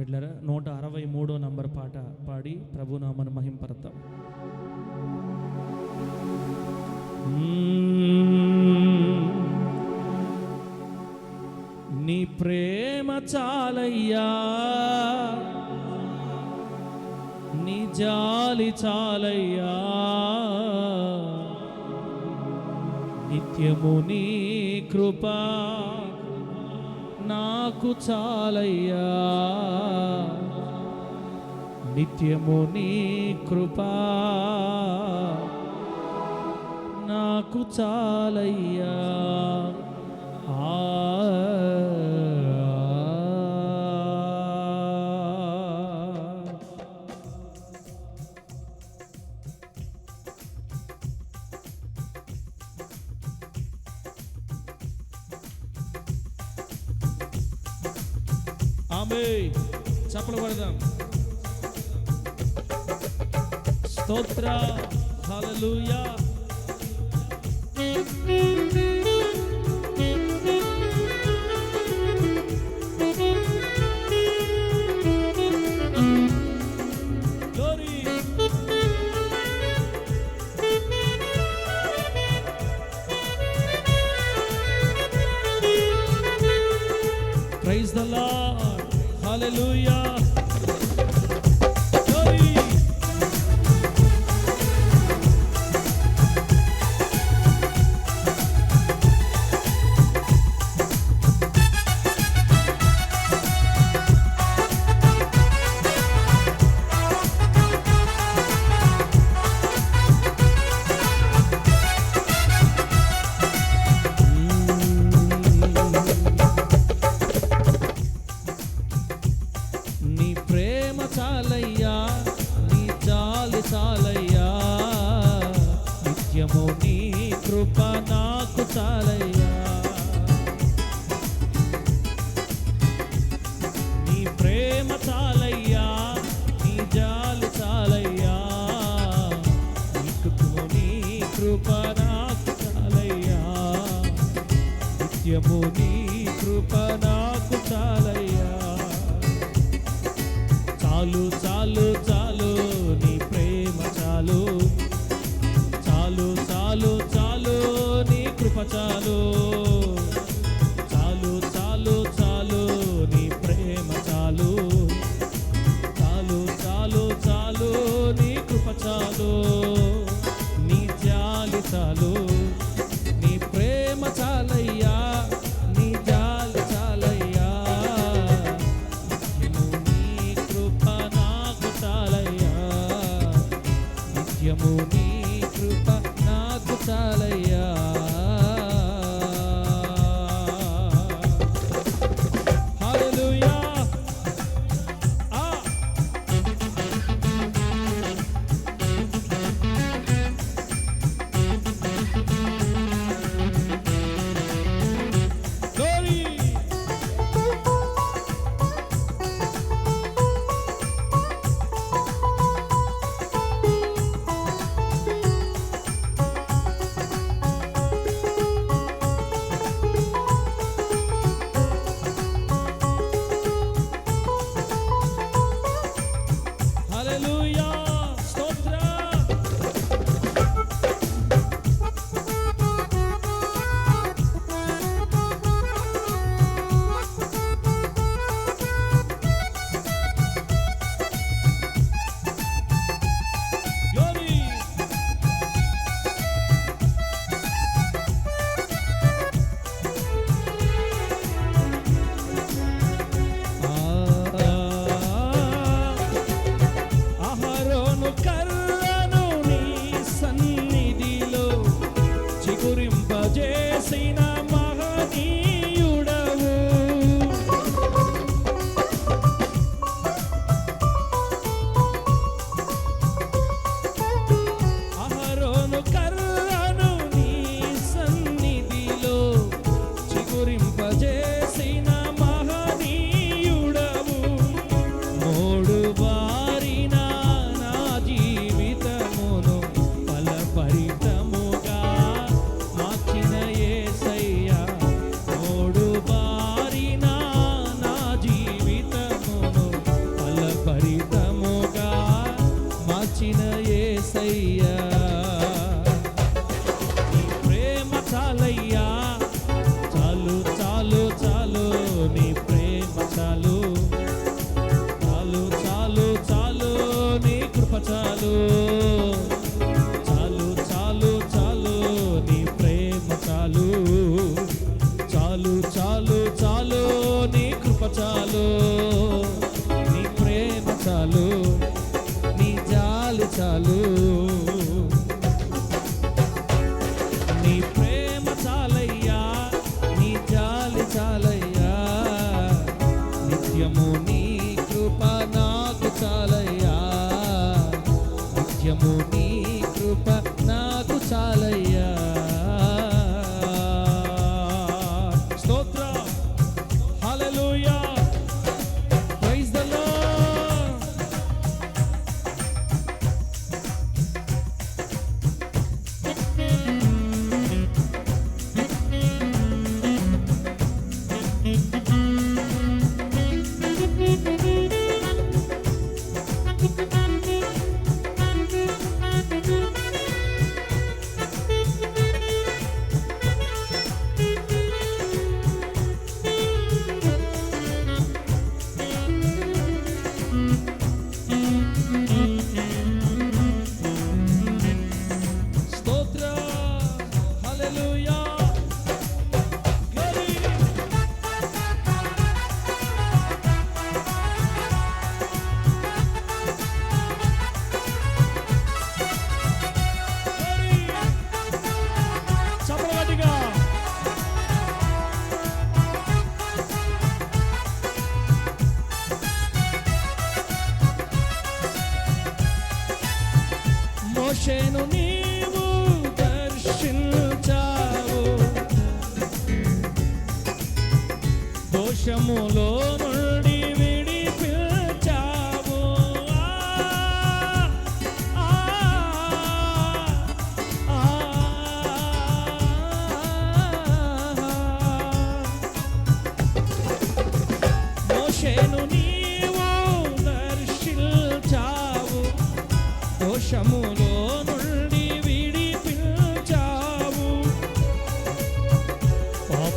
బిడ్లరా నూట అరవై మూడో నంబర్ పాట పాడి ప్రభునామను మహింపరతాం నీ ప్రేమ చాలయ్యా. నీ జాలి చాలయ్యా. నిత్యము నీ కృపా. నాకు చాలయ్యా. నిత్యము నీ కృపా. నాకు చాలయ్యా. ఆ ఆమె చప్పలు పడదాం స్తోత్ర హల్లెలూయా. చాలు చాలు చాలు నీ ప్రేమ చాలు. చాలు చాలు చాలు నీ కృప చాలు. కాచిన ఏసయ్యా.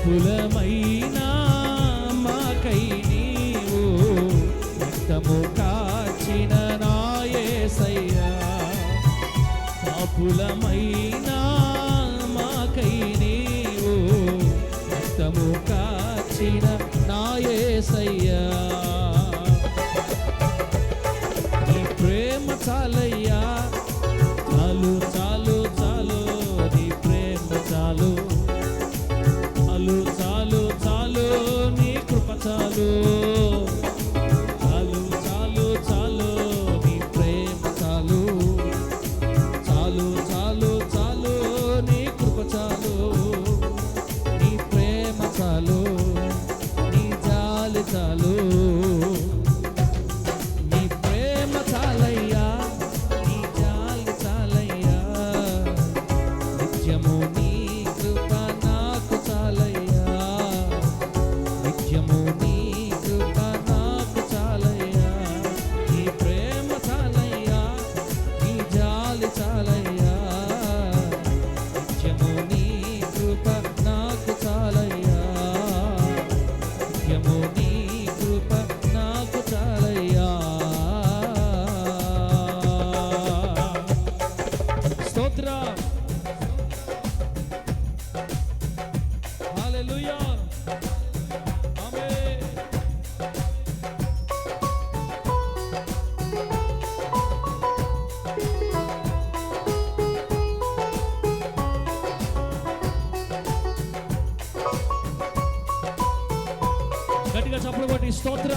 కులమైనా మాకై నీవు రక్తము కాచిన నాయసయ్యా. పాపులమైనా మాకై నీవు రక్తము కాచిన నాయసయ్యా. గట్టిగా చప్పుడు కొట్టి స్తోత్ర.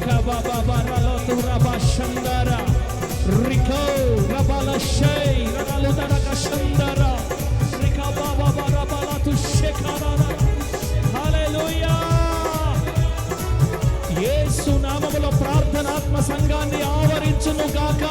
Rikaba baba ralotu rabashandara. Riko rabala shay ralaluda rakashandara. Rikaba baba rabalatu shekarara. Hallelujah. యేసు నామములో ప్రార్థనాత్మ సంఘాన్ని ఆవరించును గాక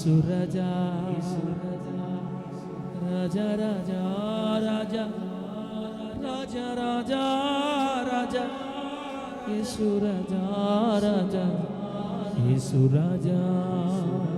Isu Raja, Raja, Raja Raja, Raja Raja, Raja Raja, Raja.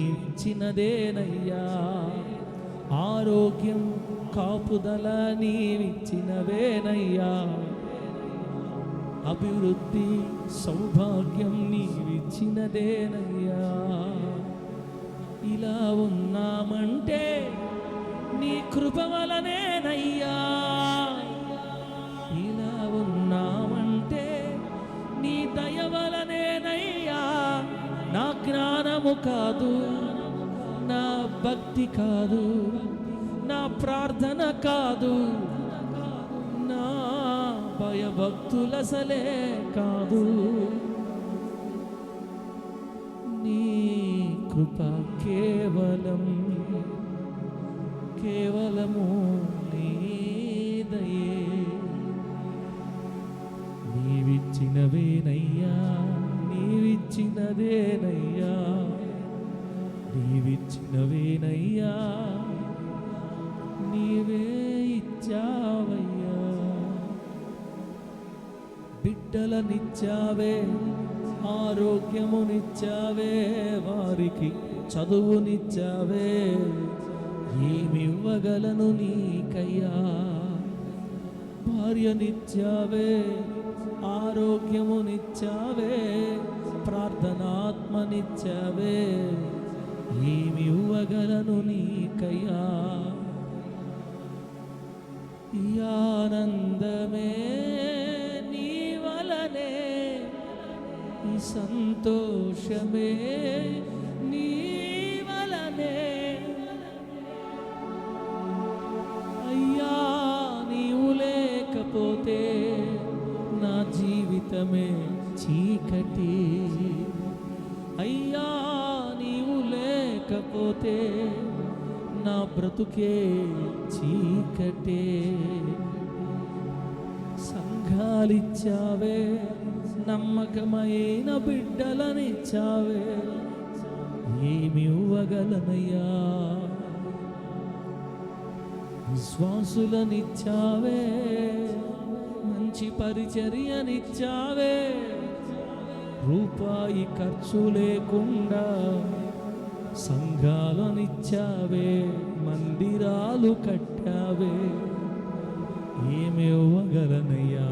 నీవిచ్చినదేనయ్యా. ఆరోగ్యం కాపుదల నీవిచ్చినవేనయ్యా. అభివృద్ధి సౌభాగ్యం నీవిచ్చినదేనయ్యా. ఇలా ఉన్నామంటే నీ కృప వలనేనయ్యా. జ్ఞానము కాదు నా భక్తి కాదు నా ప్రార్థన కాదు నా భయభక్తులసలే కాదు. నీ కృప కేవలం కేవలము ఇచ్చినవేనయ్యా నీవే ఇచ్చావయ్యా. బిడ్డలనిచ్చావే ఆరోగ్యమునిచ్చావే వారికి చదువునిచ్చావే ఏమివ్వగలను నీకయ్యా. భార్యనిచ్చావే ఆరోగ్యమునిచ్చావే ప్రార్థనాత్మనిచ్చావే ఏమి ఇవ్వగలను నీకయ్యా? ఈ ఆనందమే నీ వలనే ఈ సంతోషమే నీ వలనే. లేకపోతే నా బ్రతుకే చీకటే. సంఘాలిచ్చావే నమ్మకమైన బిడ్డలనిచ్చావే ఏమి ఇవ్వగలనయ్యా? విశ్వాసులనిచ్చావే మంచి పరిచర్యనిచ్చావే రూపాయి ఖర్చు లేకుండా సంఘాలనిచ్చావే మందిరాలు కట్టావే ఏమి ఇవ్వగలనయ్యా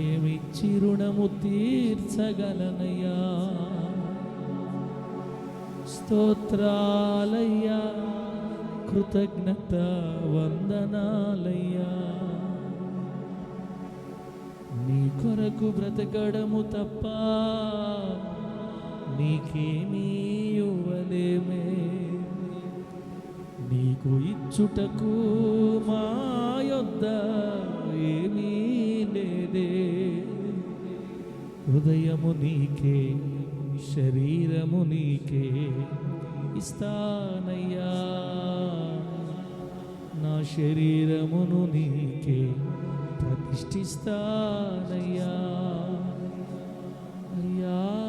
ఏమిచ్చి రుణము తీర్చగలనయ్యా? స్తోత్రాలయ్యా కృతజ్ఞత వందనాలయ్యా. నీ కొరకు బ్రతకడము తప్ప నీకేమీ ఇవ్వలేమే నీకు ఇచ్చుటకు మా యొద్ద ఏమీ లేదే. హృదయము నీకే శరీరము నీకే ఇస్తానయ్యా. నా శరీరమును నీకే ప్రతిష్ఠిస్తానయ్యా. అయ్యా అయ్యా.